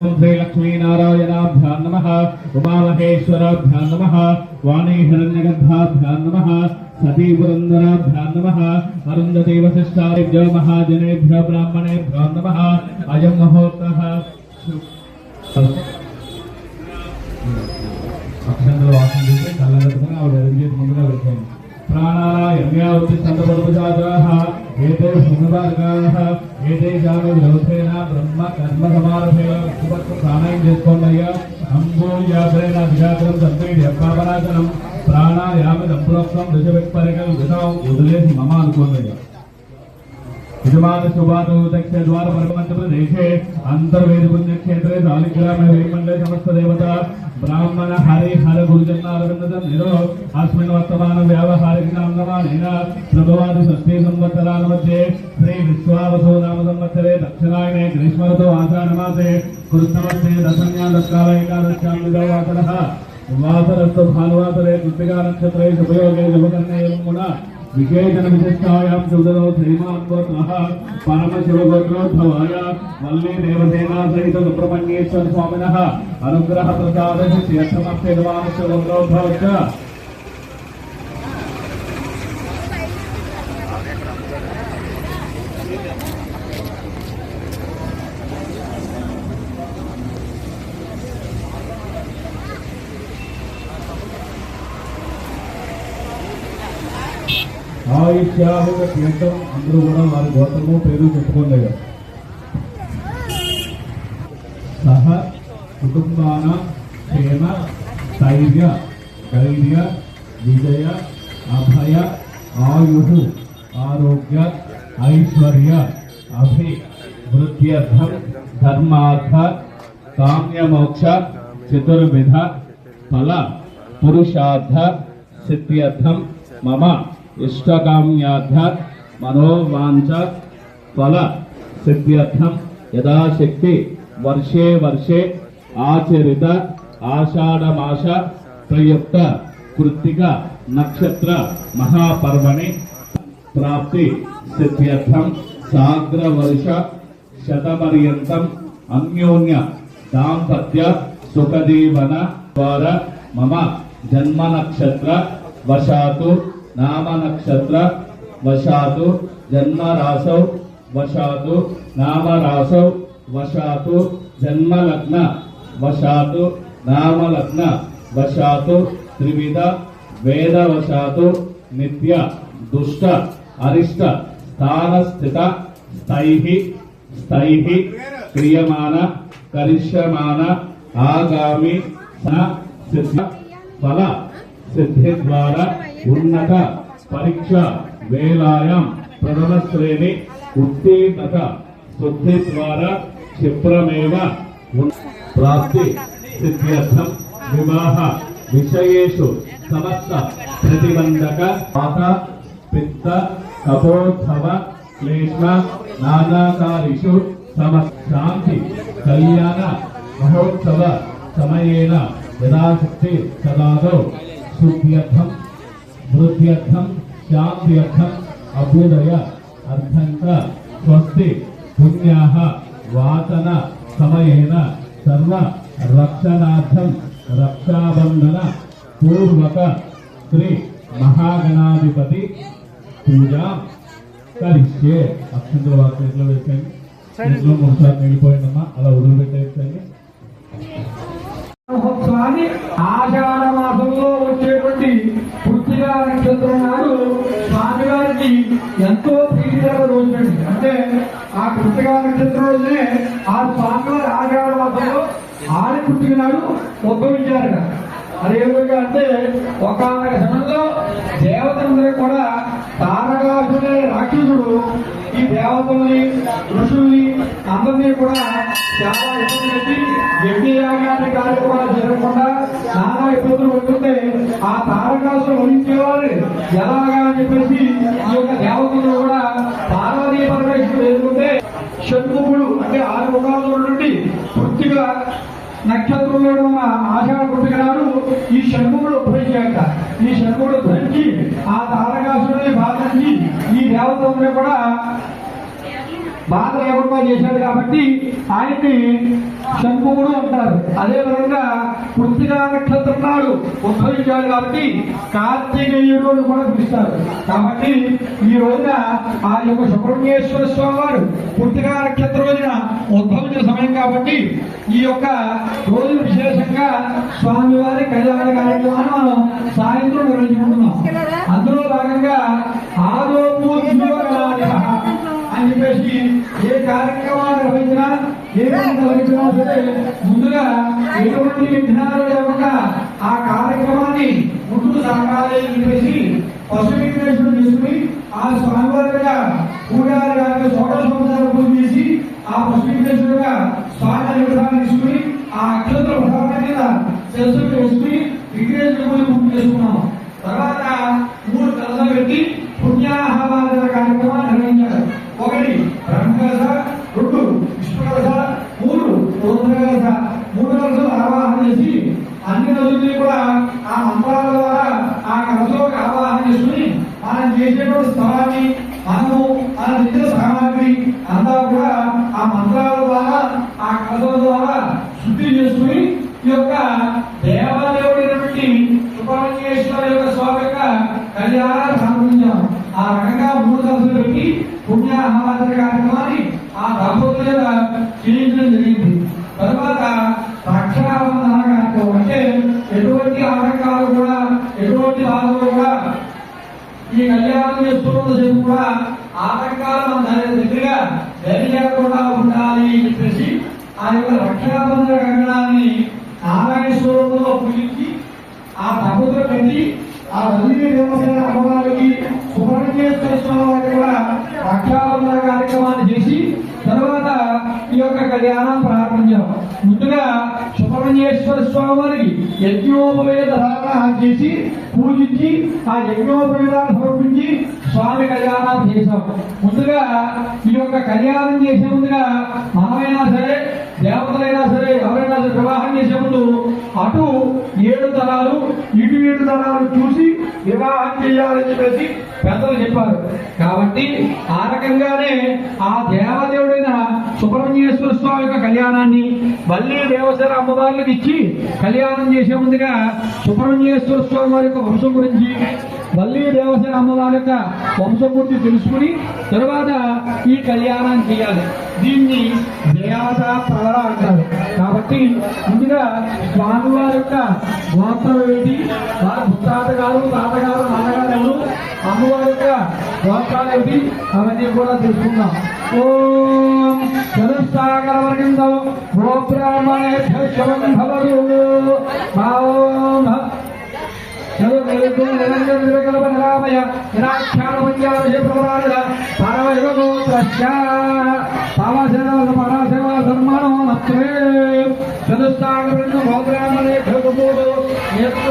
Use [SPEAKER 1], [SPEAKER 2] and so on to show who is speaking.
[SPEAKER 1] శ్రీ లక్ష్మీనారాయణాభ్యాం నమ ఉమామహేశ్వరాభ్యాం నమ వాణీ హిరణ్యగర్భాభ్యాం నమ సతీ పురందరాభ్యాం నమ అరుంధతి వశిష్టాభ్యో మహాజనేభ్య బ్రాహ్మణేభ్యో నమ అయం మహోత్సవ అక్షంతలు వాసన చేసి కళ్ళగట్టుకుని ఆవిడ ఎదురు ముందుగా పెట్టాను ఏతే జాను విరోధేన బ్రహ్మ కర్మ సమారభేయ ప్రాణాయం చేసుకోండి అయ్యా. అంబోయాగ్రేణ విజాగ్రం సంతేడి అప్పాపరాచనం ప్రాణాయామి దశ దశవిత్పరికం విషం వదిలేసి మమ అనుకోండి అయ్యా. యజమాన శుభాను దక్ష ద్వార పరమంత ప్రదేశే అంతర్వేద పుణ్యక్షేత్రే సాలిగ్రామ వేమండే సమస్త దేవత. బ్రాహ్మణ హరి హర గురుజన్నారవింద నిరో అస్మిన్ వర్తమాన వ్యావహారిక నామనమానేన ప్రభవాది షష్ఠీ సంవత్సరాల మధ్యే శ్రీ విశ్వావసో నామ సంవత్సరే దక్షిణాయనే గ్రీష్మరతో ఆచారమాసే కృష్ణమస్తే దశన్యా దత్కాల ఏకాదశ్యాం విదవాసరః వాసరస్తు భానువాసరే కృతికా నక్షత్రే శుభయోగే శుభకర్ణే గుణ విశేషణ విశిష్టాయాం సుదరో శ్రీమాన్ గోత్రః పరమశివ గోత్రోద్భవాయ వల్లీ దేవసేనా సహిత సుబ్రహ్మణ్యేశ్వర స్వామినః అనుగ్రహ తీర్థం అందరూ కూడా వారి గోత్రము పేరు చెప్పుకోలేదు సహ కుటుంబాన క్షేమ ధైర్య ధైర్య విజయ అభయ ఆయు ఆరోగ్య ఐశ్వర్య అభి వృత్యర్థం ధర్మార్థ కామ్యమోక్ష చతుర్విధ ఫల పురుషార్థ సిద్ధ్యర్థం మమ ఇష్టకామ్యార్థ మనోవాంఛ ఫల సిద్ధ్యర్థం యథాశక్తి వర్షే వర్షే ఆచరిత ఆషాఢమాస ప్రయుక్త కృత్తిక నక్షత్ర మహాపర్వణి ప్రాప్తి సిద్ధ్యర్థం సాగ్రవర్ష శతపర్యంతం అన్యోన్య దాంపత్య సుఖదీవన ద్వారా మమ జన్మ నక్షత్ర వశాతు నామ నక్షత్ర వశాతు జన్మ రాసౌ వశాతు నామ రాసౌ వశాతు జన్మ లగ్న వశాతు నామ లగ్న వశాతు త్రివిధ వేద వశాతు నిత్య దుష్ట అరిష్ట స్థాన స్థిత స్థై స్థైహి క్రియమాన కరిష్యమాన ఆగామి ఫల సిద్ధి ద్వారా ఉన్నత పరీక్ష వేలాయం ప్రథమ శ్రేణి ఉత్తీర్ణత శుద్ధి ద్వారా క్షిప్రమేవ ప్రాప్తి సిద్ధ్యర్థం వివాహ విషయేషు సమస్త ప్రతిబంధక పాత పిత్త కపోత్సవ క్లేష్మ నానాకారిషు సమస్త శాంతి కళ్యాణ మహోత్సవ సమయేన యథాశక్తి సదాదో. శుద్ధ్యర్థం వృద్ధ్యర్థం శాంత్యర్థం అభ్యుదయ అర్థంక స్వస్తి పుణ్యాహ వాచన సమయేన సర్వ రక్షణార్థం రక్షాబంధన పూర్వక శ్రీ మహాగణాధిపతి పూజ కరిష్యే అక్షంతల వారి చేతిలో వేసేయండి? చేతిలో మూడుసార్లు నిండిపోయిందమ్మా అలా వదిలిపెట్టేసండి
[SPEAKER 2] మహోత్సవాన్ని ఆషాఢ మాసంలో ఎంతో ప్రీతికర రోజునండి అంటే ఆ కృతిగా నక్షత్రం రోజునే ఆ స్వామివారి ఆషాఢ మాసంలో ఆడి పుట్టిన నాడు ఉద్భవించారట అదే విధంగా అంటే ఒక సమయంలో దేవతలందరూ కూడా తారకాసునే రాక్షసుడు ఈ దేవతల్ని ఋషుల్ని అందరినీ కూడా చాలా ఇబ్బంది పెట్టి యజ్ఞ యాగాన్ని కార్యక్రమాలు జరగకుండా నానా ఇబ్బందులు పెడుతుంటే ఆ తారకాసులు వహించేవారు ఎలాగా అని చెప్పేసి పూర్తిగా నక్షత్రంలో ఉన్న ఆషాఢ పుట్టినాడు ఈ షణ్ముఖుడు ఉద్భవించాక ఈ షణ్ముఖుడు ధరించి ఆ తారకాసురుని బాధించి ఈ దేవతల్ని కూడా బాధ లేకుండా చేశాడు కాబట్టి ఆయన్ని శంకుడు అంటారు. అదే విధంగా కృతిగా నక్షత్రం నాడు ఉద్భవించాడు కాబట్టి కార్తీకేయుడు అని కూడా పిలుస్తారు. కాబట్టి ఈ రోజున ఆ యొక్క సుబ్రహ్మణ్యేశ్వర స్వామి వారు కృతిగా నక్షత్రం రోజున ఉద్భవించిన సమయం కాబట్టి ఈ యొక్క రోజు విశేషంగా స్వామివారి కళ్యాణ కార్యక్రమాన్ని మనం సాయంత్రం నిర్వహించుకుంటున్నాం కార్యక్రమాలు నిర్వహించినా ఏ పని నిర్వహించినా సరే ముందుగా ఎటువంటి విఘ్నాలు లేకుండా ఆ కార్యక్రమాన్ని ముందుకు సాగాలి చెప్పేసి పశు విఘ్నేశ్వరుడు చేసుకుని ఆ స్వామివారిగా పూజారి గారికి సోదర సంవత్సరాలు పూజ చేసి ఆ పశు విఘ్నేశ్వరుడుగా స్వామి విగ్రహాన్ని తీసుకుని ఆ అక్షంతల ప్రధాన మీద శిరస్సు వేసుకుని విఘ్నేశ్వరుడు పూజ చేసుకున్నాం. తర్వాత సుబ్రహ్మణ్యేశ్వర యొక్క స్వామి యొక్క కళ్యాణాన్ని సమర్పించాం ఆ రకంగా మూడు దశలు పెట్టి పుణ్యాహారాధన కార్యక్రమాన్ని ఆ దంపతుల చేత చేయించడం జరిగింది. తర్వాత రక్షాబంధన కార్యక్రమం. అంటే ఎటువంటి ఆటంకాలు కూడా ఎటువంటి బాధలు కూడా ఈ కళ్యాణం చేస్తున్నంతసేపు కూడా ఆటంకాలు మన దాని దగ్గరగా జరిగకుండా ఉండాలి అని చెప్పేసి ఆ యొక్క రక్షాబంధన కంగణాన్ని నారాయణ స్వరూపంలో పూజించి ఆ దంపతులు పెట్టి ఆ వల్లి దేవసేన అమ్మవారికి సుబ్రహ్మణ్యేశ్వర స్వామి వారి కూడా రక్షాబంధన కార్యక్రమాన్ని చేసి తర్వాత ఈ యొక్క కళ్యాణం ప్రారంభించాం ముందుగా సుబ్రహ్మణ్యేశ్వర స్వామి వారికి యజ్ఞోపవేద ధారణ చేసి పూజించి ఆ యజ్ఞోపవేదాన్ని సమర్పించి స్వామి కళ్యాణం చేశాం. ముందుగా ఈ యొక్క కళ్యాణం చేసే ముందుగా మనమైనా సరే దేవతలైనా సరే ఎవరైనా సరే వివాహం చేసే ముందు అటు ఏడు తరాలు ఇటు ఏడు తరాలు చూసి వివాహం చేయాలని చెప్పేసి పెద్దలు చెప్పారు. కాబట్టి ఆ రకంగానే ఆ దేవదేవుడైన సుబ్రహ్మణ్యేశ్వర స్వామి యొక్క కళ్యాణాన్ని మళ్ళీ దేవసేన అమ్మవార్లకు ఇచ్చి కళ్యాణం చేసే ముందుగా సుబ్రహ్మణ్యేశ్వర స్వామి వారి యొక్క వంశం గురించి మళ్ళీ దేవసేన అమ్మవారి యొక్క వంశం గురించి తెలుసుకుని తర్వాత ఈ కళ్యాణం చేయాలి. దీన్ని దేవత ప్రవర అంటారు. కాబట్టి ముందుగా స్వామివారి యొక్క గోత్రం ఏంటి వారి ముత్తాతగారు తాతగారు నాన్నగారు ఎవరు? అమ్మవారి యొక్క గోత్రాలు ఏమిటి అవన్నీ కూడా తెలుసుకుందాం ఓం జనసాగర వర్గం గోబ్రాహ్మణే శవం భవదు భావం నిరామయ నిరాఖ్యాన పంచాదశ ప్రవరాజ పరమయుగోత్రస్య పావసేవ పరాసేవ సన్మానో నత్రే చతుస్సాగరణ భౌబ్రాహ్మణే భగవోడు నేత్ర